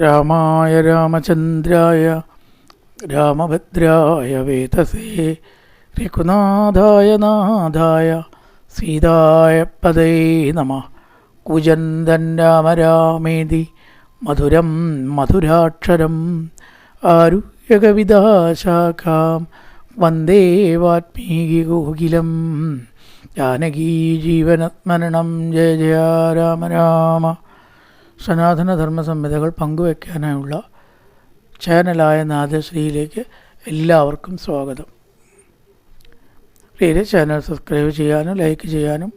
രാമായ രാമചന്ദ്രായ രാമഭദ്രായ വേതസേ രഘുനാഥായ നാഥായ സീതായ പദേ നമ. കുജന്തൻ രാമ രാമേതി മധുരം മധുരാക്ഷരം ആരുഗവിദാശാഖാം വന്ദേ വാത്മീകികോകിലം ജാനകീ ജീവനത്മരണം ജയ ജയ രാമ രാമ. സനാതനധർമ്മ സംഹിതകൾ പങ്കുവയ്ക്കാനായുള്ള ചാനലായ നാദശ്രീയിലേക്ക് എല്ലാവർക്കും സ്വാഗതം. പ്രിയരെ ചാനൽ സബ്സ്ക്രൈബ് ചെയ്യാനും ലൈക്ക് ചെയ്യാനും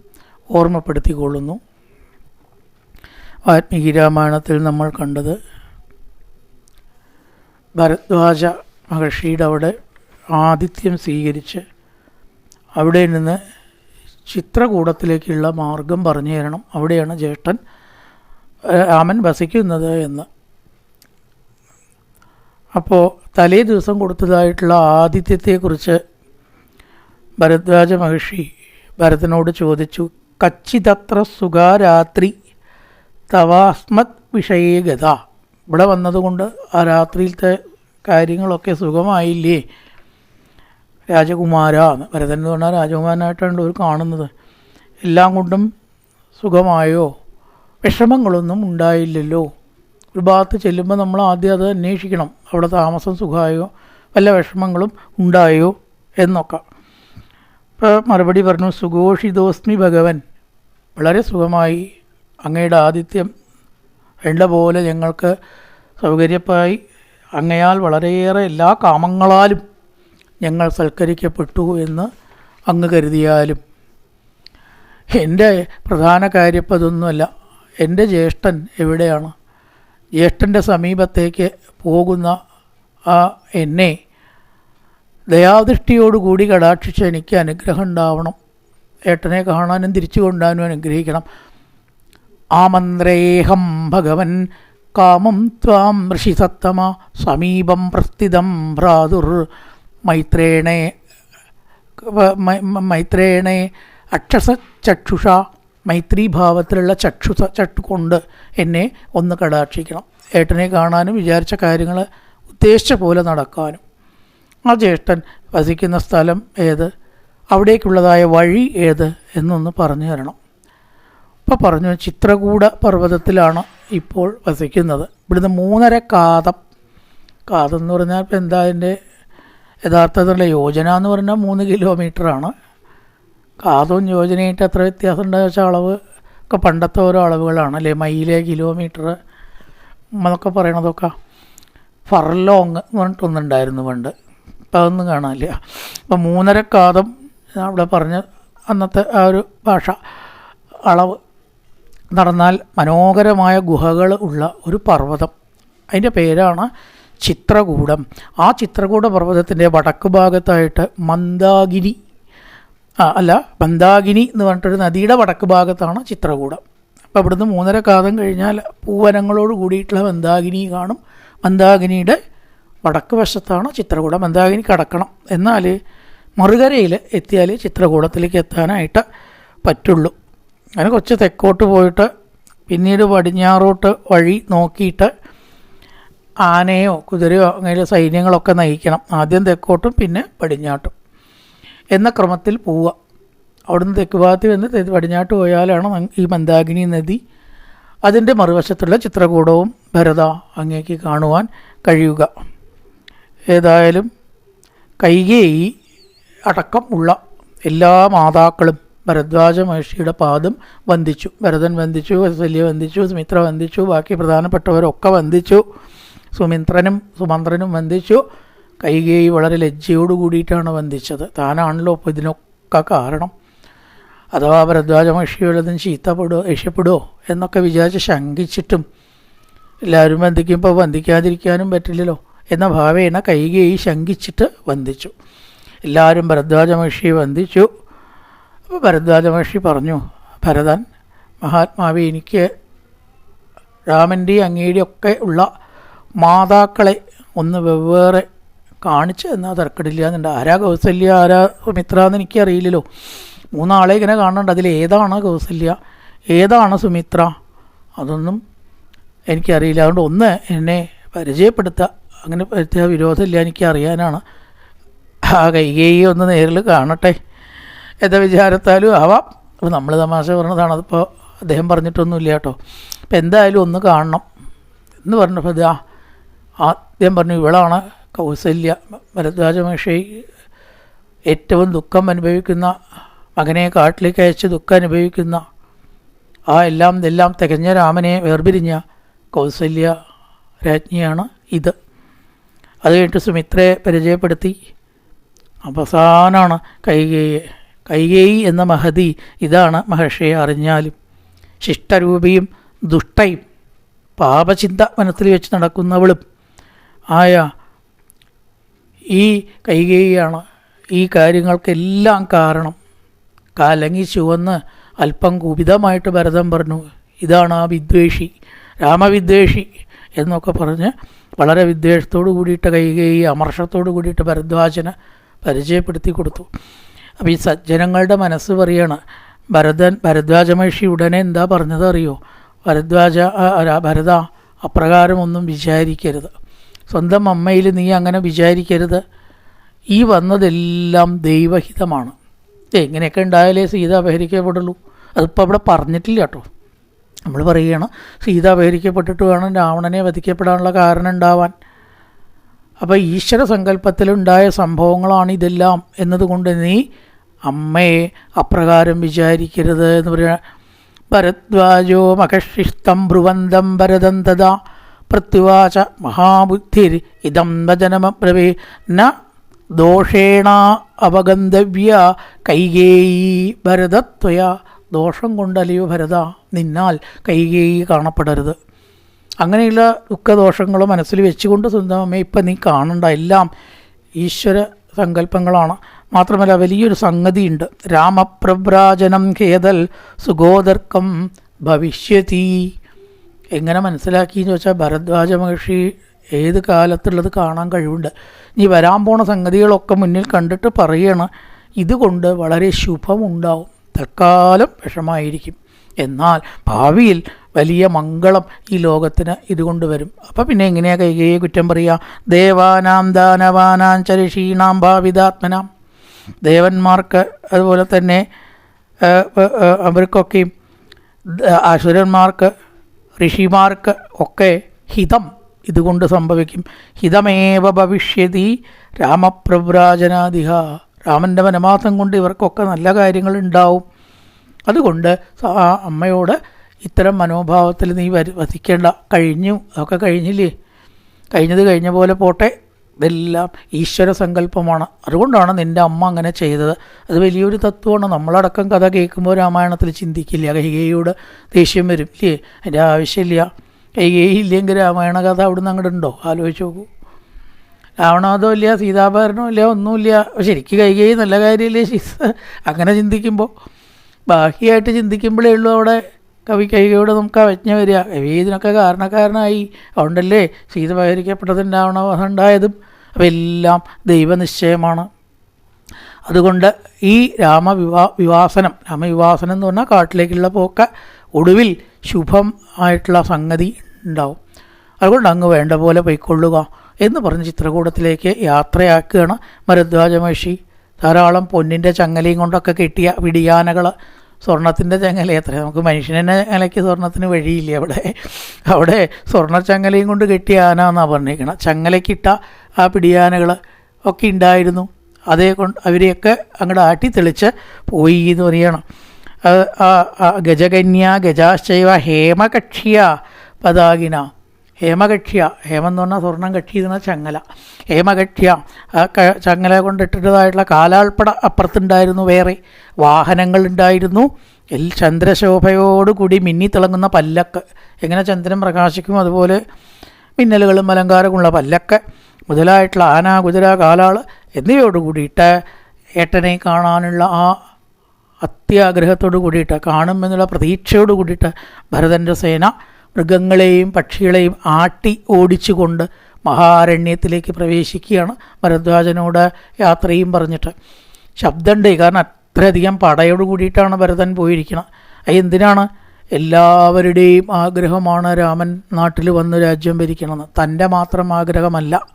ഓർമ്മപ്പെടുത്തിക്കൊള്ളുന്നു. വാൽമീകി രാമായണത്തിൽ നമ്മൾ കണ്ടത് ഭരദ്വാജ മഹർഷിയുടെ അവിടെ ആതിഥ്യം സ്വീകരിച്ച് അവിടെ നിന്ന് ചിത്രകൂടത്തിലേക്കുള്ള മാർഗം പറഞ്ഞു തരണം. അവിടെയാണ് ജ്യേഷ്ഠൻ രാമൻ വസിക്കുന്നത് എന്ന്. അപ്പോൾ തലേ ദിവസം കൊടുത്തതായിട്ടുള്ള ആതിഥ്യത്തെക്കുറിച്ച് ഭരദ്വാജ മഹർഷി ഭരതനോട് ചോദിച്ചു കച്ചിതത്ര സുഖാരാത്രി തവാസ്മത് വിഷയഗത. ഇവിടെ വന്നതുകൊണ്ട് ആ രാത്രിയിലത്തെ കാര്യങ്ങളൊക്കെ സുഖമായില്ലേ? രാജകുമാര ഭരതൻ എന്ന് പറഞ്ഞാൽ രാജകുമാരനായിട്ടാണ് ഒരു കാണുന്നത്. എല്ലാം കൊണ്ടും സുഖമായോ? വിഷമങ്ങളൊന്നും ഉണ്ടായില്ലല്ലോ. ഒരു ഭാഗത്ത് ചെല്ലുമ്പോൾ നമ്മൾ ആദ്യം അത് അന്വേഷിക്കണം. അവിടെ താമസം സുഖമായോ? വല്ല വിഷമങ്ങളും ഉണ്ടായോ? എന്നൊക്കെ. ഇപ്പോൾ മറുപടി പറഞ്ഞു സുഘോഷിതോസ്മി ഭഗവൻ. വളരെ സുഖമായി. അങ്ങയുടെ ആതിഥ്യം വേണ്ട പോലെ ഞങ്ങൾക്ക് സൗകര്യപ്പായി. അങ്ങയാൽ വളരെയേറെ എല്ലാ കാമങ്ങളാലും ഞങ്ങൾ സൽക്കരിക്കപ്പെട്ടു എന്ന് അങ്ങ് കരുതിയാലും. എന്റെ പ്രധാന കാര്യം ഇപ്പം അതൊന്നുമല്ല. എന്റെ ജ്യേഷ്ഠൻ എവിടെയാണ്? ജ്യേഷ്ഠന്റെ സമീപത്തേക്ക് പോകുന്ന ആ എന്നെ ദയാദൃഷ്ടിയോടുകൂടി കടാക്ഷിച്ച് എനിക്ക് അനുഗ്രഹം ഉണ്ടാവണം. ഏട്ടനെ കാണാനും തിരിച്ചു കൊണ്ടാനും അനുഗ്രഹിക്കണം. ആമന്ത്രേഹം ഭഗവൻ കാമം ത്വാം ഋഷിസത്തമ സമീപം പ്രസ്ഥിതം ഭ്രാതുർ മൈത്രേണേ മൈത്രേണേ അക്ഷസ ചക്ഷുഷ മൈത്രീഭാവത്തിലുള്ള ചക്ഷു ചട്ടു കൊണ്ട് എന്നെ ഒന്ന് കടാക്ഷിക്കണം. ഏട്ടനെ കാണാനും വിചാരിച്ച കാര്യങ്ങൾ ഉദ്ദേശിച്ച പോലെ നടക്കാനും. ആ ജ്യേഷ്ഠൻ വസിക്കുന്ന സ്ഥലം ഏത്? അവിടേക്കുള്ളതായ വഴി ഏത്? എന്നൊന്ന് പറഞ്ഞു തരണം. അപ്പോൾ പറഞ്ഞു ചിത്രകൂട പർവതത്തിലാണ് ഇപ്പോൾ വസിക്കുന്നത്. ഇവിടുന്ന് മൂന്നര കാതം. കാതം എന്ന് പറഞ്ഞാൽ ഇപ്പോൾ എന്താ അതിന്റെ യഥാർത്ഥത്തിലുള്ള യോജന എന്ന് പറഞ്ഞാൽ മൂന്ന് കിലോമീറ്ററാണ്. കാതവും യോജനയായിട്ട് എത്ര വ്യത്യാസം ഉണ്ടെന്ന് വെച്ചാൽ അളവ് ഒക്കെ പണ്ടത്തെ ഓരോ അളവുകളാണ് അല്ലേ? മൈൽ കിലോമീറ്റർ എന്നൊക്കെ പറയണതൊക്കെ ഫർലോങ് എന്ന് പറഞ്ഞിട്ടൊന്നുണ്ടായിരുന്നു പണ്ട്. ഇപ്പം അതൊന്നും കാണാനില്ല. അപ്പം മൂന്നര കാതം അവിടെ പറഞ്ഞ അന്നത്തെ ആ ഒരു ഭാഷ അളവ് നടന്നാൽ മനോഹരമായ ഗുഹകൾ ഉള്ള ഒരു പർവതം. അതിന്റെ പേരാണ് ചിത്രകൂടം. ആ ചിത്രകൂട പർവതത്തിന്റെ വടക്ക് ഭാഗത്തായിട്ട് മന്ദാഗിരി ആ അല്ല മന്ദാകിനി എന്ന് പറഞ്ഞിട്ടൊരു നദിയുടെ വടക്ക് ഭാഗത്താണ് ചിത്രകൂടം. അപ്പോൾ ഇവിടുന്ന് മൂന്നര കാതം കഴിഞ്ഞാൽ പൂവനങ്ങളോട് കൂടിയിട്ടുള്ള മന്ദാകിനി കാണും. മന്ദാകിനിയുടെ വടക്ക് വശത്താണ് ചിത്രകൂടം. മന്ദാകിനി കടക്കണം. എന്നാൽ മറുകരയിൽ എത്തിയാൽ ചിത്രകൂടത്തിലേക്ക് എത്താനായിട്ട് പറ്റുള്ളൂ. അങ്ങനെ കുറച്ച് തെക്കോട്ട് പോയിട്ട് പിന്നീട് പടിഞ്ഞാറോട്ട് വഴി നോക്കിയിട്ട് ആനയോ കുതിരയോ അങ്ങനെ സൈന്യങ്ങളൊക്കെ നയിക്കണം. ആദ്യം തെക്കോട്ടും പിന്നെ പടിഞ്ഞാട്ടും. എന്ന ക്രമത്തിൽ പോവുക. അവിടുന്ന് തെക്ക് ഭാഗത്ത് വന്ന് പടിഞ്ഞാട്ട് പോയാലാണ് ഈ മന്ദാകിനി നദി അതിന്റെ മറുവശത്തുള്ള ചിത്രകൂടവും ഭരത അങ്ങേക്ക് കാണുവാൻ കഴിയുക. ഏതായാലും കൈകേയി അടക്കം ഉള്ള എല്ലാ മാതാക്കളും ഭരദ്വാജ മഹർഷിയുടെ പാദം വന്ദിച്ചു. ഭരതൻ വന്ദിച്ചു വസല്യ വന്ദിച്ചു സുമിത്ര വന്ദിച്ചു ബാക്കി പ്രധാനപ്പെട്ടവരൊക്കെ വന്ദിച്ചു. സുമിത്രനും സുമന്ത്രനും വന്ദിച്ചു. കൈകേയി വളരെ ലജ്ജയോട് കൂടിയിട്ടാണ് വന്ദിച്ചത്. താനാണല്ലോ ഇപ്പോൾ ഇതിനൊക്കെ കാരണം. അഥവാ ഭരദ്വാജ മഹർഷി വല്ലതും രക്ഷപ്പെടുമോ എന്നൊക്കെ വിചാരിച്ച് ശങ്കിച്ചിട്ടും എല്ലാവരും വന്ദിക്കുമ്പോൾ വന്ദിക്കാതിരിക്കാനും പറ്റില്ലല്ലോ എന്ന ഭാവേന കൈകേയി ശങ്കിച്ചിട്ട് വന്ദിച്ചു. എല്ലാവരും ഭരദ്വാജ മഹർഷിയെ വന്ദിച്ചു. അപ്പോൾ ഭരദ്വാജ മഹർഷി പറഞ്ഞു ഭരതൻ മഹാത്മാവി എനിക്ക് രാമന്റെയും അങ്ങയുടെയും ഒക്കെ ഉള്ള മാതാക്കളെ ഒന്ന് വെവ്വേറെ കാണിച്ച് എന്നാൽ തർക്കടില്ല എന്നുണ്ട്. ആരാ കൗസല്യ? ആരാ സുമിത്ര എന്ന് എനിക്കറിയില്ലല്ലോ. മൂന്നാളെ ഇങ്ങനെ കാണുന്നുണ്ട് അതിൽ ഏതാണ് കൗസല്യ? ഏതാണ് സുമിത്ര? അതൊന്നും എനിക്കറിയില്ല. അതുകൊണ്ട് ഒന്ന് എന്നെ പരിചയപ്പെടുത്തുക അങ്ങനെ പറ്റിയ വിരോധമില്ല എനിക്ക് അറിയാനാണ് ആ കൈകേയി ഒന്ന് നേരിൽ കാണട്ടെ. എന്താ വിചാരത്താലും ആവാം. അപ്പോൾ നമ്മൾ തമാശ പറഞ്ഞതാണ്. അതിപ്പോൾ അദ്ദേഹം പറഞ്ഞിട്ടൊന്നുമില്ല കേട്ടോ. അപ്പോൾ എന്തായാലും ഒന്ന് കാണണം എന്ന് പറഞ്ഞപ്പോൾ ഇതാ ആദ്യം പറഞ്ഞു ഇവളാണ് കൗസല്യ ഭരദ്വാജ മഹർഷി ഏറ്റവും ദുഃഖം അനുഭവിക്കുന്ന മകനെ കാട്ടിലേക്ക് അയച്ച് ദുഃഖം അനുഭവിക്കുന്ന ആ എല്ലാം എല്ലാം തികഞ്ഞ രാമനെ വേർപിരിഞ്ഞ കൗസല്യ രാജ്ഞിയാണ് ഇത്. അത് കഴിഞ്ഞിട്ട് സുമിത്രയെ പരിചയപ്പെടുത്തി. അവസാനമാണ് കൈകേയെ കൈകേയി എന്ന മഹതി ഇതാണ് മഹർഷിയെ അറിഞ്ഞാലും. ശിഷ്ടരൂപിയും ദുഷ്ടയും പാപചിന്ത മനസ്സിൽ വെച്ച് നടക്കുന്നവളും ആയ ഈ കൈകേയിയാണ് ഈ കാര്യങ്ങൾക്കെല്ലാം കാരണം. കാലങ്ങി ചുവന്ന് അല്പം കുപിതമായിട്ട് ഭരതം പറഞ്ഞു ഇതാണ് ആ വിദ്വേഷി രാമവിദ്വേഷി എന്നൊക്കെ പറഞ്ഞ് വളരെ വിദ്വേഷത്തോടു കൂടിയിട്ട് കൈകേയി അമർഷത്തോടു കൂടിയിട്ട് ഭരദ്വാജന് പരിചയപ്പെടുത്തി കൊടുത്തു. അപ്പോൾ ഈ സജ്ജനങ്ങളുടെ മനസ്സ് പറയാണ് ഭരതൻ ഭരദ്വാജ മഹർഷി ഉടനെ എന്താ പറഞ്ഞത് അറിയോ ഭരദ്വാജ ഭരത അപ്രകാരമൊന്നും വിചാരിക്കരുത്. സ്വന്തം അമ്മയിൽ നീ അങ്ങനെ വിചാരിക്കരുത്. ഈ വന്നതെല്ലാം ദൈവഹിതമാണ്. എങ്ങനെയൊക്കെ ഉണ്ടായാലേ സീത അപഹരിക്കപ്പെടുള്ളൂ. അതിപ്പോൾ അവിടെ പറഞ്ഞിട്ടില്ല കേട്ടോ. നമ്മൾ പറയുകയാണ് സീത അപഹരിക്കപ്പെട്ടിട്ട് വേണം രാവണനെ വധിക്കപ്പെടാനുള്ള കാരണം ഉണ്ടാവാൻ. അപ്പോൾ ഈശ്വര സങ്കല്പത്തിലുണ്ടായ സംഭവങ്ങളാണ് ഇതെല്ലാം എന്നതുകൊണ്ട് നീ അമ്മയെ അപ്രകാരം വിചാരിക്കരുത് എന്ന് പറയുക ഭരദ്വാജോ മകശിഷ്ടം ഭ്രുവന്തം ഭരതം തഥാ. പ്രത്യുവാച മഹാബുദ്ധിർ ഇതം വചനമബ്രവേ ന ദോഷേണ അവഗന്ധവ്യ കൈകേയി ഭരതത്വയ. ദോഷം കൊണ്ടല്ലയോ ഭരത നിന്നാൽ കൈകേയി കാണപ്പെടരുത്. അങ്ങനെയുള്ള ദുഃഖദോഷങ്ങൾ മനസ്സിൽ വെച്ചുകൊണ്ട് സ്വന്തമേ ഇപ്പം നീ കാണണ്ട എല്ലാം ഈശ്വര സങ്കല്പങ്ങളാണ്. മാത്രമല്ല വലിയൊരു സംഗതിയുണ്ട്. രാമപ്രവ്രാജനം ഖേദൽ സുഗോദർക്കം ഭവിഷ്യതി. എങ്ങനെ മനസ്സിലാക്കി എന്ന് വെച്ചാൽ ഭരദ്വാജ മഹർഷി ഏത് കാലത്തുള്ളത് കാണാൻ കഴിവുണ്ട്. ഇനി വരാൻ പോണ സംഗതികളൊക്കെ മുന്നിൽ കണ്ടിട്ട് പറയണം. ഇതുകൊണ്ട് വളരെ ശുഭമുണ്ടാവും. തൽക്കാലം വിഷമായിരിക്കും. എന്നാൽ ഭാവിയിൽ വലിയ മംഗളം ഈ ലോകത്തിന് ഇതുകൊണ്ട് വരും. അപ്പം പിന്നെ എങ്ങനെയാ കൈകയെ കുറ്റം പറയുക ദേവാനാം ദാനവാനാം ചരിഷീണാം ഭാവിതാത്മനാം. ദേവന്മാർക്ക് അതുപോലെ തന്നെ അവർക്കൊക്കെയും അസുരന്മാർക്ക് ഋഷിമാർക്ക് ഒക്കെ ഹിതം ഇതുകൊണ്ട് സംഭവിക്കും. ഹിതമേവ ഭവിഷ്യതി രാമപ്രവ്രാജനാദിഹ. രാമന്റെ വനമാസം കൊണ്ട് ഇവർക്കൊക്കെ നല്ല കാര്യങ്ങൾ ഉണ്ടാവും. അതുകൊണ്ട് ആ അമ്മയോട് ഇത്തരം മനോഭാവത്തിൽ നീ വസിക്കേണ്ട. കഴിഞ്ഞു. അതൊക്കെ കഴിഞ്ഞില്ലേ? കഴിഞ്ഞത് കഴിഞ്ഞ പോലെ പോട്ടെ. ഇതെല്ലാം ഈശ്വര സങ്കല്പമാണ്. അതുകൊണ്ടാണ് നിന്റെ അമ്മ അങ്ങനെ ചെയ്തത്. അത് വലിയൊരു തത്വമാണ്. നമ്മളടക്കം കഥ കേൾക്കുമ്പോൾ രാമായണത്തിൽ ചിന്തിക്കില്ല. കൈകേയിയോട് ദേഷ്യം വരും. ഇല്ലേ? അതിന്റെ ആവശ്യമില്ല. കൈകേയി ഇല്ലെങ്കിൽ രാമായണ കഥ അവിടുന്ന് അങ്ങോട്ട് ഉണ്ടോ? ആലോചിച്ച് നോക്കൂ. രാവണാദോ ഇല്ല സീതാഭരണോ ഇല്ല ഒന്നുമില്ല. ശരിക്കും കൈകേയി നല്ല കാര്യമില്ലേ? അങ്ങനെ ചിന്തിക്കുമ്പോൾ ബാക്കിയായിട്ട് ചിന്തിക്കുമ്പോഴേ ഉള്ളൂ അവിടെ കവി കൈകയോട് നമുക്ക് അവജ്ഞ വരിക. കവി ഇതിനൊക്കെ കാരണക്കാരനായി. അതുകൊണ്ടല്ലേ സീത പരിഹരിക്കപ്പെട്ടതുണ്ടാവണം അതുണ്ടായതും. എല്ലാം ദൈവനിശ്ചയമാണ്. അതുകൊണ്ട് ഈ രാമവിവാ വിവാസനം രാമവിവാസനം എന്ന് പറഞ്ഞാൽ കാട്ടിലേക്കുള്ള പോക്ക ഒടുവിൽ ശുഭം ആയിട്ടുള്ള സംഗതി ഉണ്ടാവും. അതുകൊണ്ട് അങ്ങ് വേണ്ട പോലെ പൊയ്ക്കൊള്ളുക എന്ന് പറഞ്ഞ് ചിത്രകൂടത്തിലേക്ക് യാത്രയാക്കുകയാണ് ഭരദ്വാജ മഹർഷി ധാരാളം പൊന്നിന്റെ ചങ്ങലയും കൊണ്ടൊക്കെ കെട്ടിയ പിടിയാനകൾ സ്വർണത്തിന്റെ ചങ്ങല എത്ര നമുക്ക് മനുഷ്യനെ ചങ്ങലയ്ക്ക് സ്വർണത്തിന് വഴിയില്ല അവിടെ? അവിടെ സ്വർണ ചങ്ങലയും കൊണ്ട് കെട്ടിയ ആന എന്നാണ് പറഞ്ഞിരിക്കണം ചങ്ങലയ്ക്കിട്ട ആ പിടിയാനകൾ ഒക്കെ ഉണ്ടായിരുന്നു. അതേ കൊണ്ട് അവരെയൊക്കെ അങ്ങോട്ട് ആട്ടി തെളിച്ച് പോയി എന്ന് പറയണം. ഗജകന്യ ഗജാശ്ചൈവ ഹേമകക്ഷിയ പതാകിന. ഹേമകക്ഷ്യ. ഹേമം എന്ന് പറഞ്ഞാൽ സ്വർണം കക്ഷി ചങ്ങല. ഹേമകക്ഷ്യ. ചങ്ങല കൊണ്ടിട്ടതായിട്ടുള്ള കാലാൾപ്പട അപ്പുറത്തുണ്ടായിരുന്നു വേറെ. വാഹനങ്ങളുണ്ടായിരുന്നു. എൽ ചന്ദ്രശോഭയോടുകൂടി മിന്നിത്തിളങ്ങുന്ന പല്ലക്ക്. എങ്ങനെ ചന്ദ്രൻ പ്രകാശിക്കും? അതുപോലെ മിന്നലുകളും അലങ്കാരമുള്ള പല്ലക്ക്. മുതലായിട്ടുള്ള ആന കുതിര കാലാൾ എന്നിവയോട് കൂടിയിട്ട് ഏട്ടനെ കാണാനുള്ള ആ അത്യാഗ്രഹത്തോട് കൂടിയിട്ട് കാണുമെന്നുള്ള പ്രതീക്ഷയോട് കൂടിയിട്ട് ഭരതന്റെ സേന മൃഗങ്ങളെയും പക്ഷികളെയും ആട്ടി ഓടിച്ചുകൊണ്ട് മഹാരണ്യത്തിലേക്ക് പ്രവേശിക്കുകയാണ് ഭരദ്വാജനോട് യാത്രയും പറഞ്ഞിട്ട്. ശബ്ദമുണ്ട് കാരണം അത്രയധികം പടയോട് കൂടിയിട്ടാണ് ഭരതൻ പോയിരിക്കുന്നത് അത് എന്തിനാണ് എല്ലാവരുടെയും ആഗ്രഹമാണ് രാമൻ നാട്ടിൽ വന്ന് രാജ്യം ഭരിക്കണമെന്ന്. തന്റെ മാത്രം ആഗ്രഹമല്ല.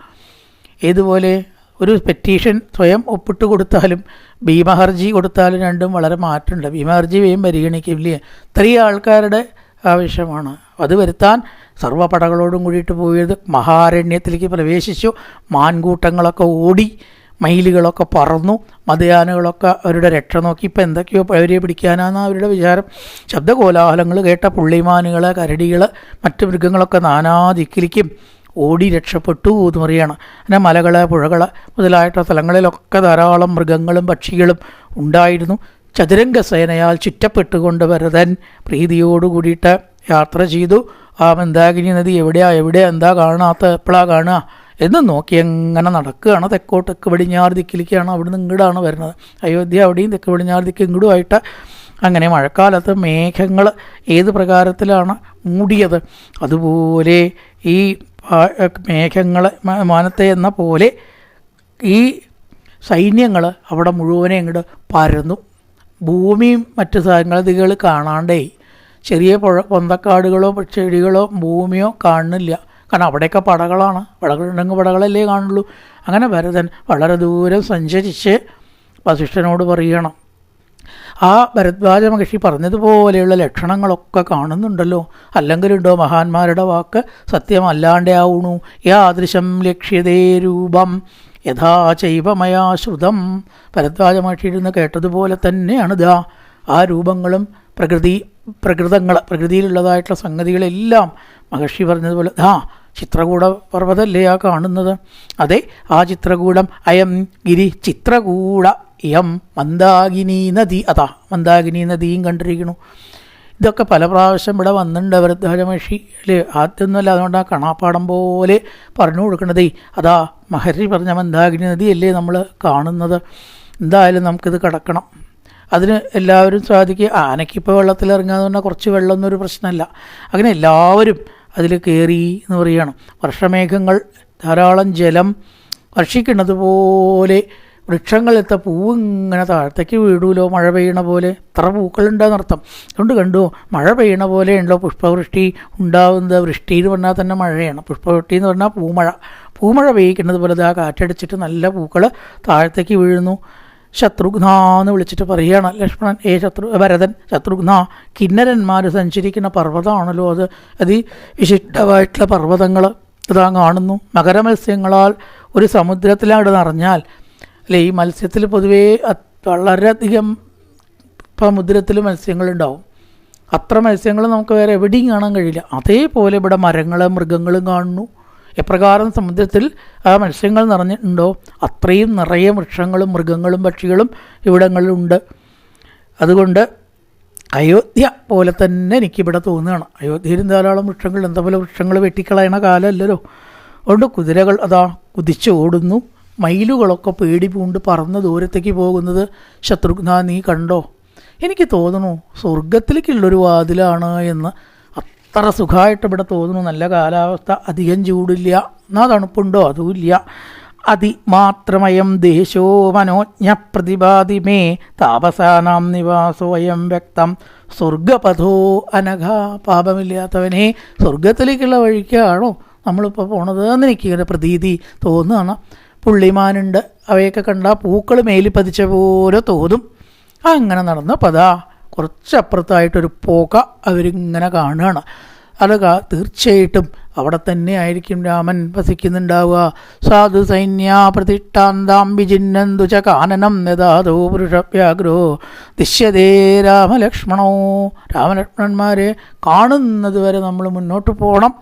ഏതുപോലെ? ഒരു പെറ്റീഷൻ സ്വയം ഒപ്പിട്ട് കൊടുത്താലും ഭീമഹർജി കൊടുത്താലും രണ്ടും വളരെ മാറ്റമുണ്ട്. ഭീമഹർജി വേഗം പരിഗണിക്കില്ലേ ഇത്രയും ആൾക്കാരുടെ ആവശ്യമാണ്. അത് വരുത്താൻ സർവപടകളോടും കൂടിയിട്ട് പോയത് മഹാരണ്യത്തിലേക്ക് പ്രവേശിച്ചു. മാൻകൂട്ടങ്ങളൊക്കെ ഓടി മയിലുകളൊക്കെ പറന്നു. മതയാനകളൊക്കെ അവരുടെ രക്ഷ നോക്കി ഇപ്പം എന്തൊക്കെയോ അവരെ പിടിക്കാനാണ് അവരുടെ വിചാരം. ശബ്ദകോലാഹലങ്ങൾ കേട്ട പുള്ളിമാനുകൾ കരടികൾ മറ്റു മൃഗങ്ങളൊക്കെ നാനാ ദിക്കിലേക്കും ഓടി രക്ഷപ്പെട്ടു എന്ന് പറയുകയാണ് അങ്ങനെ മലകൾ പുഴകൾ മുതലായിട്ടുള്ള സ്ഥലങ്ങളിലൊക്കെ ധാരാളം മൃഗങ്ങളും പക്ഷികളും ഉണ്ടായിരുന്നു. ചതുരംഗ സേനയാൽ ചുറ്റപ്പെട്ടുകൊണ്ട് ഭരതൻ പ്രീതിയോട് കൂടിയിട്ട് യാത്ര ചെയ്തു. ആ മന്ദാകിനി നദി? എവിടെയാ? എവിടെയാ എന്താ കാണാത്ത? എപ്പോഴാ കാണുക? എന്ന് നോക്കി എങ്ങനെ നടക്കുകയാണ്. തെക്കോട്ട് തെക്ക് പടിഞ്ഞാറ് ദിക്കിലേക്കാണ് അവിടുന്ന് ഇങ്ങോട്ടാണ് വരുന്നത്. അയോധ്യ അവിടെയും തെക്ക് പടിഞ്ഞാറ് ദിക്ക് ഇങ്ങോട്ടുമായിട്ട് അങ്ങനെ മഴക്കാലത്ത് മേഘങ്ങൾ ഏത് പ്രകാരത്തിലാണ് മൂടിയത്? അതുപോലെ ഈ മേഘങ്ങൾ മാനത്തെ എന്ന പോലെ ഈ സൈന്യങ്ങൾ അവിടെ മുഴുവനെ ഇങ്ങോട്ട് പരന്നു. ഭൂമിയും മറ്റ് സംഗതികൾ കാണാണ്ടേ. ചെറിയ പുഴ പൊന്തക്കാടുകളോ ചെടികളോ ഭൂമിയോ കാണുന്നില്ല. കാരണം അവിടെയൊക്കെ പടകളാണ്. പടകളുണ്ടെങ്കിൽ പടകളല്ലേ കാണുള്ളൂ. അങ്ങനെ ഭരതൻ വളരെ ദൂരം സഞ്ചരിച്ച് വസിഷ്ഠനോട് പറയണം. ആ ഭരദ്വാജ മഹർഷി പറഞ്ഞതുപോലെയുള്ള ലക്ഷണങ്ങളൊക്കെ കാണുന്നുണ്ടല്ലോ. അല്ലെങ്കിലുണ്ടോ മഹാന്മാരുടെ വാക്ക്? സത്യമല്ലാണ്ടേ ആവുണു. യാദൃശം ലക്ഷ്യതേ രൂപം. യഥാ ചൈവമയാ ശ്രുതം. ഭരദ്വാജ മഹർഷിയിരുന്ന് കേട്ടതുപോലെ തന്നെയാണ് ഇതാ ആ രൂപങ്ങളും പ്രകൃതി പ്രകൃതങ്ങൾ പ്രകൃതിയിലുള്ളതായിട്ടുള്ള സംഗതികളെല്ലാം മഹർഷി പറഞ്ഞതുപോലെ ആ ചിത്രകൂട പർവതല്ലേ ആ കാണുന്നത്? അതെ ആ ചിത്രകൂടം അയം ഗിരി ചിത്രകൂട യം മന്ദാകിനി നദി അതാ മന്ദാകിനി നദിയും കണ്ടിരിക്കുന്നു. ഇതൊക്കെ പല പ്രാവശ്യം ഇവിടെ വന്നിട്ടുണ്ട് ഭരദ്വാജ മഹർഷി അല്ലേ ആദ്യമൊന്നുമല്ല അതുകൊണ്ട് ആ കണാപ്പാടം പോലെ പറഞ്ഞു കൊടുക്കണതേ. അതാ മഹർഷി പറഞ്ഞ മന്ദാകിനി നദിയല്ലേ നമ്മൾ കാണുന്നത്. എന്തായാലും നമുക്കിത് കടക്കണം. അതിന് എല്ലാവരും സാധിക്കുക. ആനയ്ക്കിപ്പോൾ വെള്ളത്തിലിറങ്ങാന്ന് പറഞ്ഞാൽ കുറച്ച് വെള്ളം ഒരു പ്രശ്നമല്ല. അങ്ങനെ എല്ലാവരും അതിൽ കയറി എന്ന് പറയുകയാണ് വർഷമേഘങ്ങൾ ധാരാളം ജലം വർഷിക്കുന്നത് പോലെ വൃക്ഷങ്ങളിലത്തെ പൂവ് ഇങ്ങനെ താഴത്തേക്ക് വീടൂലോ? മഴ പെയ്യണ പോലെ. ഇത്ര പൂക്കളുണ്ടെന്നർത്ഥം അതുകൊണ്ട് കണ്ടു മഴ പെയ്യണ പോലെ ഉണ്ടോ പുഷ്പവൃഷ്ടി ഉണ്ടാവുന്നത് വൃഷ്ടി എന്ന് പറഞ്ഞാൽ തന്നെ മഴയാണ്. പുഷ്പവൃഷ്ടി എന്ന് പറഞ്ഞാൽ പൂമഴ. പൂമഴ പെയ്യിക്കുന്നത് പോലെ ആ കാറ്റടിച്ചിട്ട് നല്ല പൂക്കൾ താഴത്തേക്ക് വീഴുന്നു. ശത്രുഘ്ന എന്ന് വിളിച്ചിട്ട് പറയുകയാണ്. ലക്ഷ്മണൻ ഏ ശത്രു ഭരതൻ ശത്രുഘ്ന കിന്നരന്മാർ സഞ്ചരിക്കുന്ന പർവതമാണല്ലോ അത്. അതി വിശിഷ്ടമായിട്ടുള്ള പർവതങ്ങൾ ഇതാ കാണുന്നു. മകരമത്സ്യങ്ങളാൽ ഒരു സമുദ്രത്തിലവിടെ നിറഞ്ഞാൽ അല്ലേ ഈ മത്സ്യത്തിൽ പൊതുവേ വളരെയധികം സമുദ്രത്തിൽ മത്സ്യങ്ങളുണ്ടാവും. അത്ര മത്സ്യങ്ങൾ നമുക്ക് വേറെ എവിടെയും കാണാൻ കഴിയില്ല. അതേപോലെ ഇവിടെ മരങ്ങൾ മൃഗങ്ങളും കാണുന്നു. എപ്രകാരം സമുദ്രത്തിൽ ആ മത്സ്യങ്ങൾ നിറഞ്ഞിട്ടുണ്ടോ? അത്രയും നിറയെ വൃക്ഷങ്ങളും മൃഗങ്ങളും പക്ഷികളും ഇവിടങ്ങളിലുണ്ട് അതുകൊണ്ട് അയോധ്യ പോലെ തന്നെ എനിക്കിവിടെ തോന്നുകയാണ്. അയോധ്യയിലും ധാരാളം വൃക്ഷങ്ങൾ എന്താ പോലെ വൃക്ഷങ്ങൾ വെട്ടിക്കളയണ കാലമല്ലല്ലോ. അതുകൊണ്ട് കുതിരകൾ അതാ കുതിച്ചു ഓടുന്നു. മയിലുകളൊക്കെ പേടി പൂണ്ട് പറന്ന് ദൂരത്തേക്ക് പോകുന്നത് ശത്രുഘ്ന നീ കണ്ടോ? എനിക്ക് തോന്നുന്നു സ്വർഗത്തിലേക്കുള്ളൊരു വാതിലാണ് എന്ന് അത്ര സുഖമായിട്ട് ഇവിടെ തോന്നുന്നു. നല്ല കാലാവസ്ഥ. അധികം ചൂടില്ല. എന്നാ തണുപ്പുണ്ടോ? അതുമില്ല. അതിമാത്രമയം ദേശോ മനോജ്ഞ പ്രതിപാതിമേ താപസാനാം നിവാസോയം വ്യക്തം. സ്വർഗപഥോ അനഘ പാപമില്ലാത്തവനെ സ്വർഗത്തിലേക്കുള്ള വഴിക്കാണോ നമ്മളിപ്പോൾ പോണത് എന്ന് എനിക്കിങ്ങനെ പ്രതീതി തോന്നുകയാണ്. പുള്ളിമാനുണ്ട്. അവയൊക്കെ കണ്ടാൽ പൂക്കൾ മേലിപ്പതിച്ച പോലെ തോന്നും. അങ്ങനെ നടന്ന പതാ കുറച്ചപ്പുറത്തായിട്ടൊരു പുക അവരിങ്ങനെ കാണുകയാണ്. അത് തീർച്ചയായിട്ടും അവിടെ തന്നെ ആയിരിക്കും രാമൻ വസിക്കുന്നുണ്ടാവുക. സാധു സൈന്യ പ്രതിഷ്ഠാന്താം വിജിന്നന്തു ച കാനനം യഥാതോ പുരുഷവ്യാഗ്രോ ദിശ്യതേ രാമലക്ഷ്മണോ. രാമലക്ഷ്മണന്മാരെ കാണുന്നത് വരെ നമ്മൾ മുന്നോട്ട് പോകണം.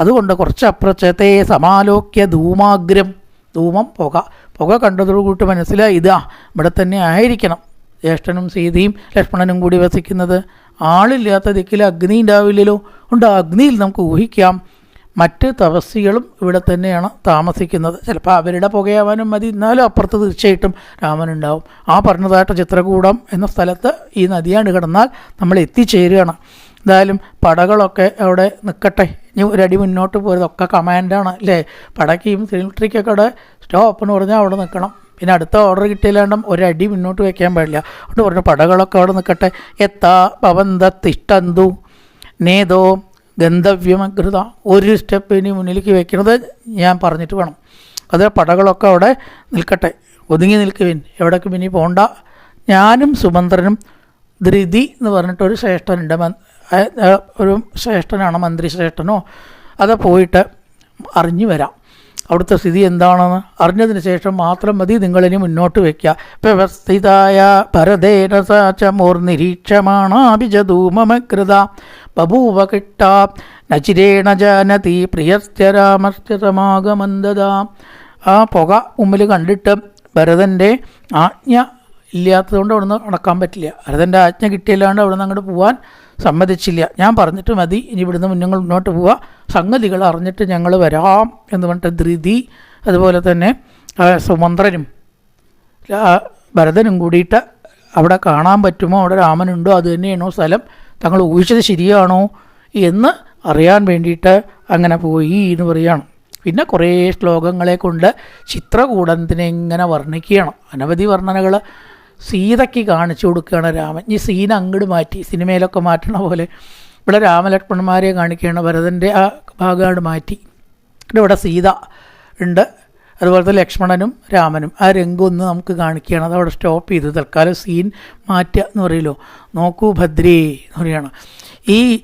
അതുകൊണ്ട് കുറച്ചപ്പുറത്തെ സമാലോക്യ ധൂമാഗ്രം ധൂമം പുക. പുക കണ്ടതോടുകൂട്ട് മനസ്സിലായി. ഇതാ ഇവിടെ തന്നെ ആയിരിക്കണം. ജ്യേഷ്ഠനും സീതയും ലക്ഷ്മണനും കൂടി വസിക്കുന്നത് ആളില്ലാത്ത ദിക്കിൽ അഗ്നി ഉണ്ടാവില്ലല്ലോ. ഉണ്ട് അഗ്നിയിൽ നമുക്ക് ഊഹിക്കാം. മറ്റ് തപസ്സികളും ഇവിടെ തന്നെയാണ് താമസിക്കുന്നത്. ചിലപ്പോൾ അവരുടെ പുകയാവാനും മതി. എന്നാലും അപ്പുറത്ത് തീർച്ചയായിട്ടും രാമനുണ്ടാവും ആ പറഞ്ഞതായിട്ട് ചിത്രകൂടം എന്ന സ്ഥലത്ത് ഈ നദിയാണ് കിടന്നാൽ നമ്മൾ എത്തിച്ചേരുകയാണ്. എന്തായാലും പടകളൊക്കെ അവിടെ നിൽക്കട്ടെ. ഇനി ഒരടി മുന്നോട്ട് പോയതൊക്കെ കമാൻഡാണ് അല്ലേ? പടയ്ക്കും സിലിണ്ടറിക്കൊക്കെ അവിടെ സ്റ്റോപ്പ് എന്ന് പറഞ്ഞാൽ അവിടെ നിൽക്കണം. പിന്നെ അടുത്ത ഓർഡർ കിട്ടിയില്ലാണ്ടും ഒരടി മുന്നോട്ട് വയ്ക്കാൻ പാടില്ല. അതുകൊണ്ട് പറഞ്ഞു പടകളൊക്കെ അവിടെ നിൽക്കട്ടെ എത്താ ഭവന്ത തിഷ്ടന്തു നേതോ ഗന്ധവ്യമകൃത ഒരു സ്റ്റെപ്പ് ഇനി മുന്നിലേക്ക് വെക്കുന്നത് ഞാൻ പറഞ്ഞിട്ട് വേണം. അത് പടകളൊക്കെ അവിടെ നിൽക്കട്ടെ. ഒതുങ്ങി നിൽക്കുവിൻ. എവിടേക്കും ഇനി പോണ്ട. ഞാനും സുമന്ത്രനും ധൃതി എന്ന് പറഞ്ഞിട്ട് ഒരു ശ്രേഷ്ഠനുണ്ട് ഒരു ശ്രേഷ്ഠനാണ്? മന്ത്രി ശ്രേഷ്ഠനോ? അത് പോയിട്ട് അറിഞ്ഞു വരാം. അവിടുത്തെ സ്ഥിതി എന്താണെന്ന് അറിഞ്ഞതിന് ശേഷം മാത്രം മതി നിങ്ങളിനി മുന്നോട്ട് വയ്ക്കുക വ്യവസ്ഥിതായ ഭരതേന ചമോർനിരീക്ഷമാണാഭിജധൂമമകൃത ബഭൂവ കിട്ട നചിരേണ ജാനതി സമാഗമന്ദത ആ പുക മുമ്പിൽ കണ്ടിട്ട് ഭരതന്റെ ആജ്ഞ ഇല്ലാത്തതുകൊണ്ട് അവിടുന്ന് നടക്കാൻ പറ്റില്ല. ഭരതന്റെ ആജ്ഞ കിട്ടിയില്ലാണ്ട് അവിടുന്ന് അങ്ങോട്ട് പോകാൻ സമ്മതിച്ചില്ല. ഞാൻ പറഞ്ഞിട്ട് മതി. ഇനി ഇവിടുന്ന് മുന്നങ്ങൾ മുന്നോട്ട് പോവുക സംഗതികൾ അറിഞ്ഞിട്ട് ഞങ്ങൾ വരാം എന്ന് പറഞ്ഞിട്ട് ധൃതി അതുപോലെ തന്നെ സുമന്ത്രനും ഭരതനും കൂടിയിട്ട് അവിടെ കാണാൻ പറ്റുമോ? അവിടെ രാമനുണ്ടോ? അത് തന്നെയാണോ സ്ഥലം? തങ്ങൾ ഊഹിച്ചത് ശരിയാണോ എന്ന് അറിയാൻ വേണ്ടിയിട്ട് അങ്ങനെ പോയി എന്ന് പറയുകയാണ് പിന്നെ കുറേ ശ്ലോകങ്ങളെ കൊണ്ട് ചിത്രകൂടത്തിനെ ഇങ്ങനെ വർണിക്കുകയാണ്. അനവധി വർണനകൾ സീതയ്ക്ക് കാണിച്ചു കൊടുക്കുകയാണ് രാമൻ. ഈ സീന അങ്ങോട്ട് മാറ്റി സിനിമയിലൊക്കെ മാറ്റണ പോലെ ഇവിടെ രാമലക്ഷ്മണന്മാരെ കാണിക്കുകയാണ് ഭരതന്റെ ആ ഭാഗമാണ് മാറ്റി. ഇവിടെ സീത ഉണ്ട് അതുപോലെ തന്നെ ലക്ഷ്മണനും രാമനും. ആ രംഗം ഒന്ന് നമുക്ക് കാണിക്കുകയാണ്. അത് അവിടെ സ്റ്റോപ്പ് ചെയ്ത്. തൽക്കാലം സീൻ മാറ്റുക എന്ന് പറയുമല്ലോ. നോക്കൂ ഭദ്രേ എന്ന് പറയുകയാണ്. ഈ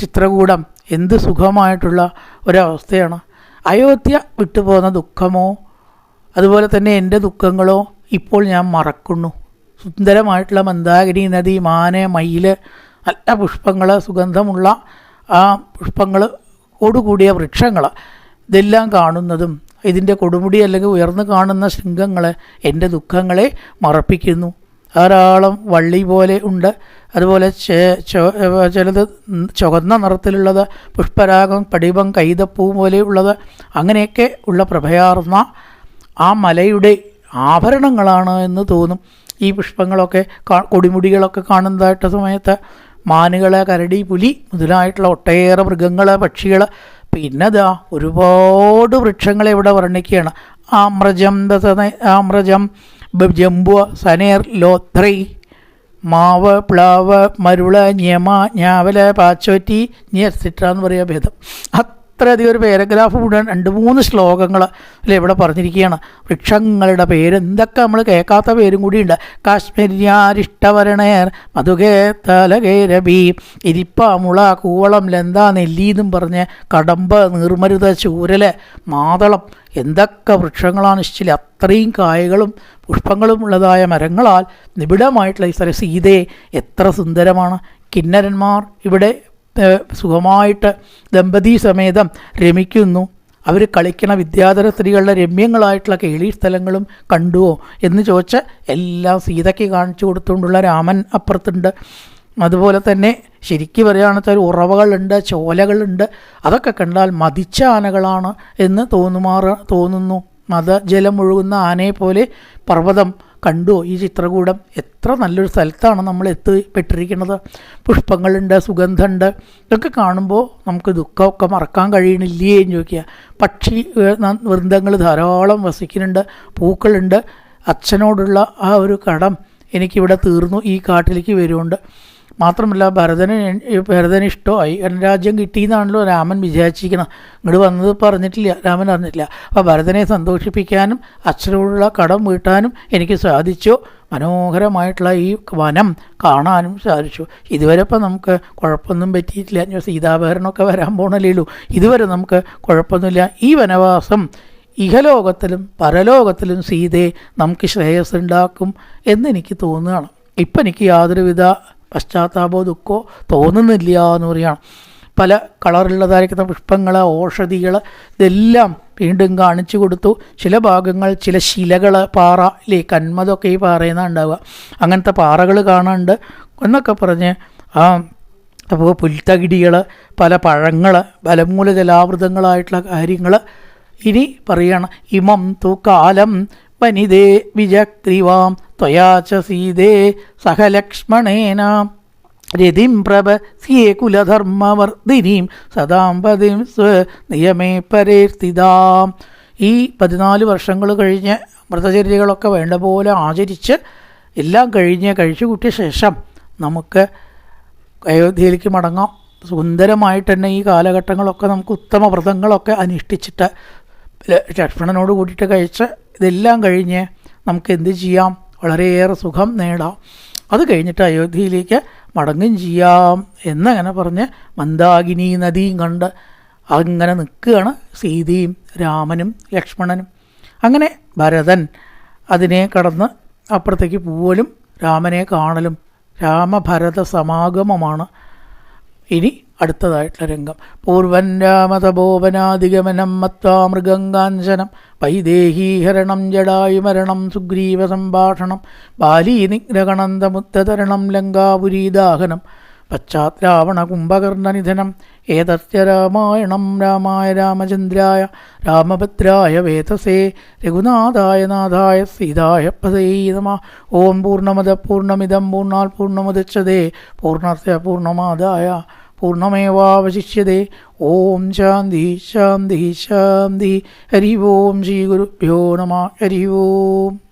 ചിത്രകൂടം എന്ത് സുഖമായിട്ടുള്ള ഒരവസ്ഥയാണ്. അയോധ്യ വിട്ടുപോകുന്ന ദുഃഖമോ അതുപോലെ തന്നെ എന്റെ ദുഃഖങ്ങളോ ഇപ്പോൾ ഞാൻ മറക്കുന്നു. സുന്ദരമായിട്ടുള്ള മന്ദാകിനി നദി മാന മയിൽ നല്ല പുഷ്പങ്ങൾ സുഗന്ധമുള്ള ആ പുഷ്പങ്ങൾ ഓടുകൂടിയ വൃക്ഷങ്ങൾ ഇതെല്ലാം കാണുന്നതും ഇതിന്റെ കൊടുമുടി അല്ലെങ്കിൽ ഉയർന്നു കാണുന്ന ശൃംഗങ്ങൾ എന്റെ ദുഃഖങ്ങളെ മറപ്പിക്കുന്നു. ധാരാളം വള്ളി പോലെ ഉണ്ട്. അതുപോലെ ചിലത് ചുവന്ന നിറത്തിലുള്ളത് പുഷ്പരാഗം പടിപം കൈതപ്പൂ പോലെയുള്ളത് അങ്ങനെയൊക്കെ ഉള്ള പ്രഭയാർന്ന ആ മലയുടെ ആഭരണങ്ങളാണ് എന്ന് തോന്നും. ഈ പുഷ്പങ്ങളൊക്കെ കൊടിമുടികളൊക്കെ കാണുന്നതായിട്ട് സമയത്ത് മാനുകൾ കരടി പുലി മുതലായിട്ടുള്ള ഒട്ടേറെ മൃഗങ്ങൾ പക്ഷികൾ പിന്നെ ദാ ഒരുപാട് വൃക്ഷങ്ങളെ ഇവിടെ വർണിക്കുകയാണ്. ആമ്രജം ആമ്രജം ജമ്പു സനേർ ലോത്രൈ മാവ് പ്ലാവ് മരുൾ ഞമ ഞാവൽ പാച്ചോറ്റി ഞെർസിട്ട എന്ന് പറയുക ഭേദം. അത്രയധികം ഒരു പാരഗ്രാഫ് മുഴുവൻ രണ്ട് മൂന്ന് ശ്ലോകങ്ങൾ അല്ലെ ഇവിടെ പറഞ്ഞിരിക്കുകയാണ്. വൃക്ഷങ്ങളുടെ പേര് എന്തൊക്കെ നമ്മൾ കേൾക്കാത്ത പേരും കൂടിയുണ്ട്. കാശ്മീരിയാരിഷ്ടവരണേർ മധുകേ തലകേരബി ഇരിപ്പാമുള കൂവളം ലന്ത നെല്ലി എന്നും പറഞ്ഞ് കടമ്പ് നീർമരുത ചൂരൽ മാതളം എന്തൊക്കെ വൃക്ഷങ്ങളാണ് നിശ്ചയില്ല അത്രയും കായകളും പുഷ്പങ്ങളും ഉള്ളതായ മരങ്ങളാൽ നിബിഡമായിട്ടുള്ള ഈ സ്ഥലം സീതയെ എത്ര സുന്ദരമാണ്. കിന്നരന്മാർ ഇവിടെ സുഖമായിട്ട് ദമ്പതി സമേതം രമിക്കുന്നു. അവർ കളിക്കണ വിദ്യാധര സ്ത്രീകളുടെ രമ്യങ്ങളായിട്ടുള്ള കേളി സ്ഥലങ്ങളും കണ്ടുവോ? എന്ന് ചോദിച്ച് എല്ലാം സീതയ്ക്ക് കാണിച്ചു കൊടുത്തുകൊണ്ടുള്ള രാമൻ അപ്പുറത്തുണ്ട്. അതുപോലെ തന്നെ ശരിക്കും പറയുകയാണെന്ന് വെച്ചാൽ ഉറവകളുണ്ട് ചോലകളുണ്ട്. അതൊക്കെ കണ്ടാൽ മതിച്ച ആനകളാണ് എന്ന് തോന്നുമാറ തോന്നുന്നു. മത ജലം ഒഴുകുന്ന ആനയെ പോലെ പർവതം. കണ്ടോ ഈ ചിത്രകൂടം? എത്ര നല്ലൊരു സ്ഥലത്താണ് നമ്മൾ എത്തിപ്പെട്ടിരിക്കുന്നത് പുഷ്പങ്ങളുണ്ട് സുഗന്ധമുണ്ട്. ഇതൊക്കെ കാണുമ്പോൾ നമുക്ക് ദുഃഖമൊക്കെ മറക്കാൻ കഴിയണില്ലേ എന്ന് ചോദിക്കുക. പക്ഷി വൃന്ദങ്ങൾ ധാരാളം വസിക്കുന്നുണ്ട് പൂക്കളുണ്ട്. അച്ഛനോടുള്ള ആ ഒരു കടം എനിക്കിവിടെ തീർന്നു ഈ കാട്ടിലേക്ക് വരുമുണ്ട് മാത്രമല്ല ഭരതന് ഭരതന് ഇഷ്ടമായി. കാരണം രാജ്യം കിട്ടിയെന്നാണല്ലോ രാമൻ വിചാരിച്ചിരിക്കണം ഇങ്ങോട്ട് വന്നത് പറഞ്ഞിട്ടില്ല. രാമൻ അറിഞ്ഞില്ല അപ്പോൾ ഭരതനെ സന്തോഷിപ്പിക്കാനും അച്ഛനോടുള്ള കടം വീട്ടാനും എനിക്ക് സാധിച്ചു. മനോഹരമായിട്ടുള്ള ഈ വനം കാണാനും സാധിച്ചു. ഇതുവരെ ഇപ്പം നമുക്ക് കുഴപ്പമൊന്നും പറ്റിയിട്ടില്ല. ഞാൻ സീതാഭരണമൊക്കെ വരാൻ പോകണല്ലേയുള്ളൂ ഇതുവരെ നമുക്ക് കുഴപ്പമൊന്നുമില്ല. ഈ വനവാസം ഇഹലോകത്തിലും പരലോകത്തിലും സീതയെ നമുക്ക് ശ്രേയസ് ഉണ്ടാക്കും എന്നെനിക്ക് തോന്നുകയാണ്. ഇപ്പം എനിക്ക് യാതൊരുവിധ പശ്ചാത്താപോ ദുഃഖമോ തോന്നുന്നില്ല എന്ന് പറയുകയാണ് പല കളറുള്ളതായിരിക്കുന്ന പുഷ്പങ്ങൾ ഔഷധികൾ ഇതെല്ലാം വീണ്ടും കാണിച്ചു കൊടുത്തു. ചില ഭാഗങ്ങൾ ചില ശിലകൾ പാറ ഇല്ലേ കന്മതൊക്കെ ഈ പാറയിൽ അങ്ങനത്തെ പാറകൾ കാണാണ്ട് എന്നൊക്കെ പറഞ്ഞ് ആ അപ്പോൾ പുൽത്തകിടികൾ പല പഴങ്ങൾ ബലമൂല ജലാവൃതങ്ങളായിട്ടുള്ള കാര്യങ്ങൾ ഇനി പറയണം. ഇമം തു കാലം വനിതേ വിജക്രിവാം ത്വയാച സീതേ സഹലക്ഷ്മണേന. രതിം പ്രഭ സിയേ കുലധർമ്മവർദ്ധിനീം സദാംപതിം സ്വ നിയമേ പരേർത്തിതാം ഈ പതിനാല് വർഷങ്ങൾ കഴിഞ്ഞ് വ്രതചര്യകളൊക്കെ വേണ്ട പോലെ ആചരിച്ച് എല്ലാം കഴിഞ്ഞ് കഴിച്ചു കൂട്ടിയ ശേഷം നമുക്ക് അയോധ്യയിലേക്ക് മടങ്ങാം. സുന്ദരമായിട്ട് തന്നെ ഈ കാലഘട്ടങ്ങളൊക്കെ നമുക്ക് ഉത്തമ വ്രതങ്ങളൊക്കെ അനുഷ്ഠിച്ചിട്ട് ലക്ഷ്മണനോട് കൂടിയിട്ട് കഴിച്ച് ഇതെല്ലാം കഴിഞ്ഞ് നമുക്ക് എന്ത് ചെയ്യാം? വളരെയേറെ സുഖം നേടാം. അത് കഴിഞ്ഞിട്ട് അയോധ്യയിലേക്ക് മടങ്ങും ചെയ്യാം എന്നങ്ങനെ പറഞ്ഞ് മന്ദാകിനി നദിയും കണ്ട് അങ്ങനെ നിൽക്കുകയാണ് സീതയും രാമനും ലക്ഷ്മണനും. അങ്ങനെ ഭരതൻ അതിനെ കടന്ന് അപ്പുറത്തേക്ക് പോവലും രാമനെ കാണലും രാമഭരത സമാഗമമാണ്. ഇനി അടുത്തതായിട്ടുള്ള രംഗം. പൂർവൻ രാമതപോവനാധിഗമനം മത്വാ മൃഗങ്കാഞ്ചനം വൈദേഹീഹരണം ജടായുമരണം സുഗ്രീവ സംഭാഷണം ബാലീ നിഗ്രഹണന്തമുത്തതരണം ലങ്കാപുരീദാഹനം പശ്ചാത്രാവണ കുംഭകർണനിധനം ഏതസ്യ രാമായണം രാമായ രാമചന്ദ്രായ രാമഭദ്രായ വേതസേ രഘുനാഥായ നാഥായ സീതായ പദൈ നമ. ഓം പൂർണമത പൂർണമിതം പൂർണാൽ പൂർണമുദച്ഛതേ പൂർണസ്യ പൂർണമാദായ പൂർണമേവാവശിഷ്യതേ. ഓം ശാന്തി ശാന്തി ശാന്തി. ഹരി ഓം ശ്രീ ഗുരുഭ്യോ നമ. ഹരി ഓം.